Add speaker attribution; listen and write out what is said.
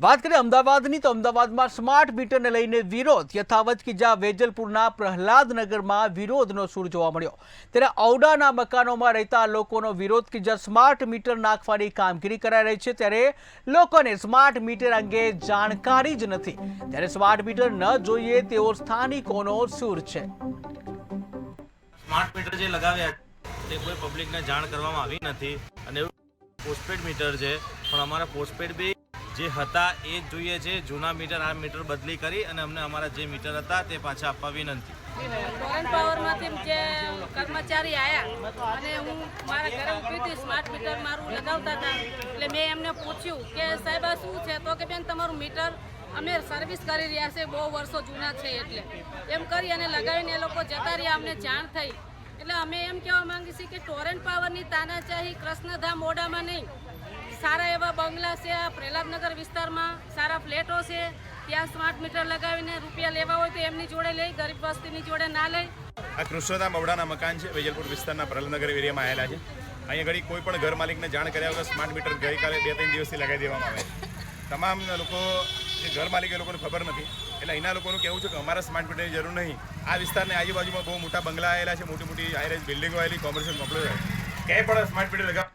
Speaker 1: વાત કરીએ અમદાવાદની, તો અમદાવાદમાં સ્માર્ટ મીટરને લઈને વિરોધ. યથાવત કે જ્યાં વેજલપુરના પ્રહલાદનગરમાં વિરોધનો સૂર જોવા મળ્યો. ત્યારે ઔડાના મકાનોમાં રહેતા લોકોનો વિરોધ કે જ્યાં સ્માર્ટ મીટર નાખવાની કામગીરી કરાઈ રહી છે, ત્યારે લોકોને સ્માર્ટ મીટર અંગે જાણકારી જ નથી. ત્યારે સ્માર્ટ મીટર ન જોઈએ તેવો સ્થાનિકોનો સૂર છે.
Speaker 2: સ્માર્ટ મીટર જે લગાવ્યા તે કોઈ પબ્લિકને જાણ કરવામાં આવી નથી. અને પોસ્ટપેડ મીટર છે. પણ અમારા પોસ્ટપેડ બી જે હતા એ જ જોઈએ છે. જૂના મીટર, આ મીટર બદલી કરી અને અમને અમારા જે મીટર હતા તે પાછા આપવા વિનંતી.
Speaker 3: ટોરેન્ટ પાવરમાંથી જે કર્મચારી આવ્યા અને હું મારા ઘરે ઊભી હતી સ્માર્ટ મીટર મારું લગાવતા હતા, એટલે મેં એમને પૂછ્યું કે સાહેબ શું છે? તો કે બેન, તમારું મીટર અમે સર્વિસ કરી રહ્યા છે, બહુ વર્ષો જૂના છે એટલે. એમ કરી અને લગાવીને એ લોકો જતા રહ્યા, અમને જાણ થઈ. એટલે અમે એમ કહેવા માંગીએ છીએ કે ટોરેન્ટ પાવરની તાનાચાહી કૃષ્ણધામ મોડામાં નહીં. સારા એવા બંગલા છે આ પ્રહલાદનગર વિસ્તારમાં સારા ફ્લેટો છે, ત્યાં સ્માર્ટ મીટર લગાવીને રૂપિયા લેવા હોય તો એમની જોડે લઈ, ગરીબ વસ્તીની જોડે ના લઈ.
Speaker 4: આ કૃષ્ણધામ બવડાના મકાન છે, વેજલપુર વિસ્તારના પ્રહલાદનગર એરિયામાં આવેલા છે. અહીંયા ઘડી કોઈ પણ ઘર માલિકને જાણ કર્યા વગર સ્માર્ટ મીટર ગઈકાલે બે ત્રણ દિવસથી લગાવી દેવામાં આવે તમામ લોકો, જે ઘર માલિક એ લોકોને ખબર નથી. એટલે અહીંના લોકોનું કહેવું છે કે અમારા સ્માર્ટ મીટરની જરૂર નહીં. આ વિસ્તારની આજુબાજુમાં બહુ મોટા બંગલા આવેલા છે મોટી મોટી હાઈ રાઇઝ બિલ્ડિંગો આવેલી કોમર્શિયલ કોમ્પ્લેક્સ ક્યાંય પણ સ્માર્ટ મીટર લગાવ.